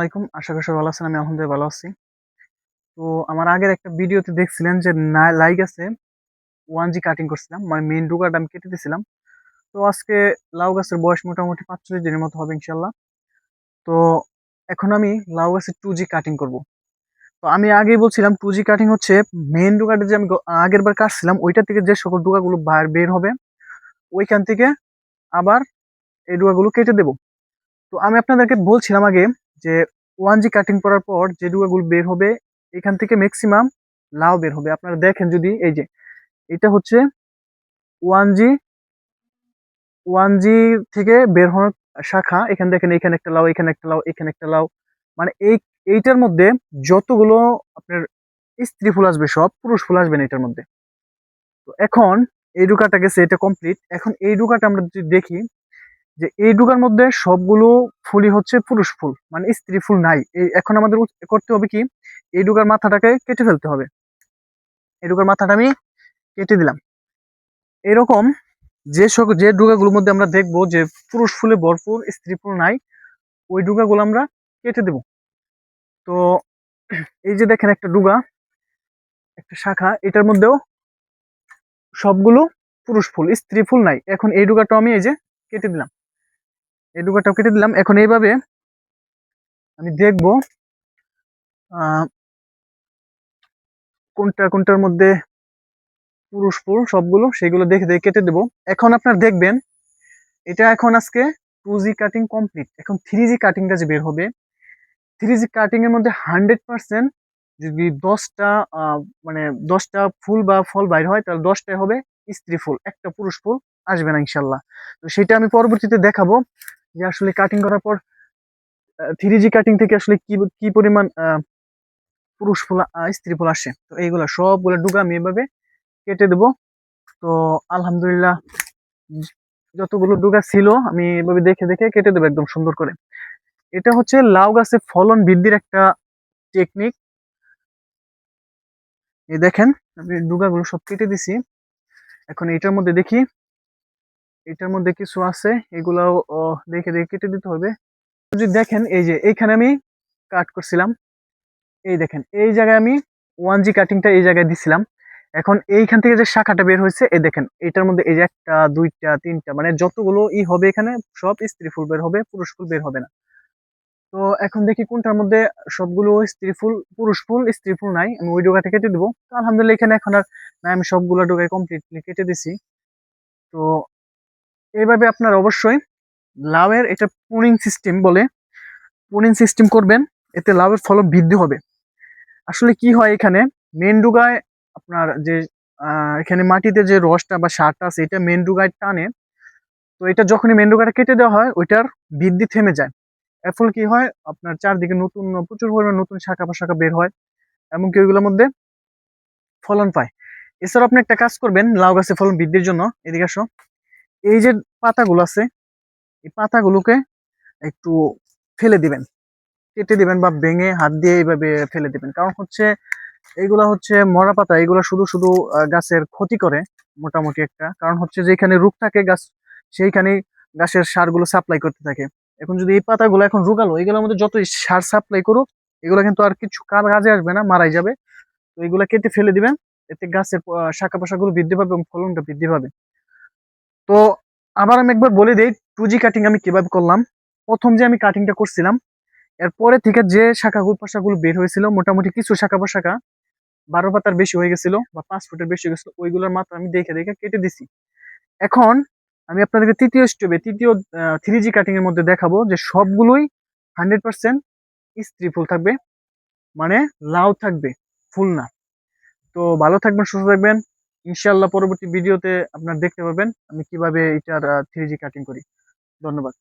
আলাইকুম। আশা করি ভালো আছেন, আমি আলহামদুলিল্লাহ ভালো আছি। তো আমার আগের একটা ভিডিওতে দেখছিলেন যে লাইক আছে, ওয়ান জি কাটিং করছিলাম মানে মেন ডুগাটা আমি কেটে দিয়েছিলাম তো আজকে লাউ গাছের বয়স মোটামুটি পাঁচচল্লিশ দিনের মতো হবে ইনশাল্লাহ তো এখন আমি লাউ গাছের টু জি কাটিং করব। তো আমি আগেই বলছিলাম টু জি কাটিং হচ্ছে মেন ডুগাটা যে আমি আগের বার কাটছিলাম ওইটা থেকে যে সকল ডুগাগুলো বাইর বের হবে, ওইখান থেকে আবার এই ডুগাগুলো কেটে দেব। তো আমি আপনাদেরকে বলছিলাম আগে যে ওয়ান জি কাটিং করার পর যে ডুগাগুলো বের হবে, এখান থেকে ম্যাক্সিমাম লাউ বের হবে। আপনারা দেখেন যদি এই যে, এটা হচ্ছে ওয়ান জি ওয়ান জি থেকে বের হওয়ার শাখা। এখানে দেখেন, এখানে একটা লাউ, এখানে একটা লাউ, এখানে একটা লাউ। মানে এই, এইটার মধ্যে যতগুলো আপনার স্ত্রী ফুল আসবে, সব পুরুষ ফুল আসবে না এটার মধ্যে। তো এখন এই ডুকাটা গেছে, এটা কমপ্লিট এখন এই ডুকাটা আমরা যদি দেখি যে এই ডুকার মধ্যে সবগুলো ফুলই হচ্ছে পুরুষ ফুল মানে স্ত্রী ফুল নাই। এখন আমাদের করতে হবে কি? এই ডুকার মাথাটাকে কেটে ফেলতে হবে। এই ডুকার মাথাটা আমি কেটে দিলাম। এরকম যে যে ডুগাগুলোর মধ্যে আমরা দেখব যে পুরুষ ফুলে ভরপুর, স্ত্রী ফুল নাই, ওই ডুগাগুলো আমরা কেটে দেব। তো এই যে দেখেন একটা ডুগা, একটা শাখা, এটার মধ্যেও সবগুলো পুরুষ ফুল, স্ত্রী ফুল নাই। এখন এই ডুগাটা আমি এই যে কেটে দিলাম। এই ডুগাটাও কেটে দিলাম। এখন এইভাবে আমি দেখব কোনটা কোনটার মধ্যে পুরুষ ফুল সবগুলো সেগুলো দেখে দেখে কেটে দেব। এখন আপনার দেখবেন, এটা এখন আজকে টু জি কাটিং কমপ্লিট এখন থ্রি জি কাটিংটা যে বের হবে থ্রি জি কাটিংয়ের মধ্যে হান্ড্রেড পার্সেন্ট যদি দশটা মানে দশটা ফুল বা ফল বাইর হয়, তাহলে দশটাই হবে স্ত্রী ফুল। একটা পুরুষ ফুল আসবে না, ইনশাল্লাহ। তো সেটা আমি পরবর্তীতে দেখাবো। যে আসলে কাটিং করার পর থ্রি জি কাটিং থেকে আসলে কি কি পরিমাণ পুরুষ ফুল স্ত্রী ফুল আসে? তো এইগুলা সবগুলো ডুগা আমি এভাবে কেটে দেবো। তো আলহামদুলিল্লাহ, যতগুলো ডুগা ছিল, আমি এভাবে দেখে দেখে কেটে দেবো একদম সুন্দর করে। এটা হচ্ছে লাউ গাছে ফলন বৃদ্ধির একটা টেকনিক এই দেখেন, আমি ডুগাগুলো সব কেটে দিছি। এখন এটার মধ্যে দেখি এটার মধ্যে কিছু আছে, এগুলাও দেখে দেখে কেটে দিতে হবে। যদি দেখেন, এই যে এইখানে আমি কাট করছিলাম। এই দেখেন, এই জায়গায় আমি ওয়ান জি কাটিংটা এই জায়গায় দিছিলাম। এখন এইখান থেকে যে শাখাটা বের হয়েছে, এই দেখেন, এটার মধ্যে এই যে একটা, দুইটা, তিনটা মানে যতগুলো ই হবে এখানে, সব স্ত্রী ফুল বের হবে, পুরুষ ফুল বের হবে না। তো এখন দেখি কোনটার মধ্যে সবগুলো স্ত্রী ফুল, পুরুষ ফুল, স্ত্রী ফুল নাই, আমি ওই ডোকাটা কেটে দেবো। আলহামদুলিল্লাহ এখানে এখন আর না আমি সবগুলো ডোকায় কমপ্লিটলি কেটে দিছি। তো এইভাবে আপনার অবশ্যই লাউয়ের এটা পুনিং সিস্টেম বলে পুনিং সিস্টেম করবেন, এতে লাউয়ের ফলন বৃদ্ধি হবে। আসলে কি হয় এখানে? মেন ডুগায় আপনার যে এখানে মাটিতে যে রসটা বা সারটা আছে, এটা মেন ডুগায় টানে। তো এটা যখনই মেন ডুগাটা কেটে দেওয়া হয়, ওইটার বৃদ্ধি থেমে যায়। এর ফলে কি হয়? আপনার চারদিকে নতুন, প্রচুর পরিমাণে নতুন শাখা প্রশাখা বের হয়, এমনকি ওইগুলোর মধ্যে ফলন পায়। এছাড়া আপনি একটা কাজ করবেন, লাউ গাছে ফলন বৃদ্ধির জন্য। এদিকে আসো। এই যে পাতাগুলো আছে, এই পাতাগুলোকে একটু ফেলে দিবেন। কেটে দিবেন বা ভেঙে হাত দিয়ে এইভাবে ফেলে দিবেন। কারণ হচ্ছে এইগুলা হচ্ছে মরা পাতা এগুলো শুধু শুধু গাছের ক্ষতি করে মোটামুটি একটা। কারণ হচ্ছে যেখানে রোগ থাকে গাছ সেইখানে গাছের সারগুলো সাপ্লাই করতে থাকে। এখন যদি এই পাতাগুলো এখন রুগালো, এগুলোর মধ্যে যত সার সাপ্লাই করুক, এগুলো কিন্তু আর কিছু কার কাজে আসবে না, মারাই যাবে। তো এগুলা কেটে ফেলে দিবেন, এতে গাছের শাখা পোশাকগুলো বৃদ্ধি পাবে এবং ফলনটা বৃদ্ধি পাবে। তো আবার আমি একবার বলে দিই টু জি কাটিং আমি কীভাবে করলাম? প্রথম যে আমি কাটিংটা করছিলাম, এরপরে থেকে যে শাখাগুলো পোশাকগুলো বের হয়েছিল, মোটামুটি কিছু শাখা পোশাকা বারো পাতার বেশি হয়ে গেছিল বা পাঁচ ফুটের বেশি হয়ে গেছিল, ওইগুলোর মাত্রা আমি দেখে দেখে কেটে দিছি। এখন আমি আপনাদেরকে তৃতীয় স্টেপে তৃতীয় থ্রি জি কাটিংয়ের মধ্যে দেখাবো যে সবগুলোই হান্ড্রেড পার্সেন্ট স্ত্রী ফুল থাকবে মানে লাউ থাকবে, ফুল না। তো ভালো থাকবেন, সুস্থ থাকবেন। ইনশাল্লাহ পরবর্তী ভিডিওতে আপনার দেখতে পাবেন আমি কীভাবে এটার থ্রি কাটিং করি। ধন্যবাদ।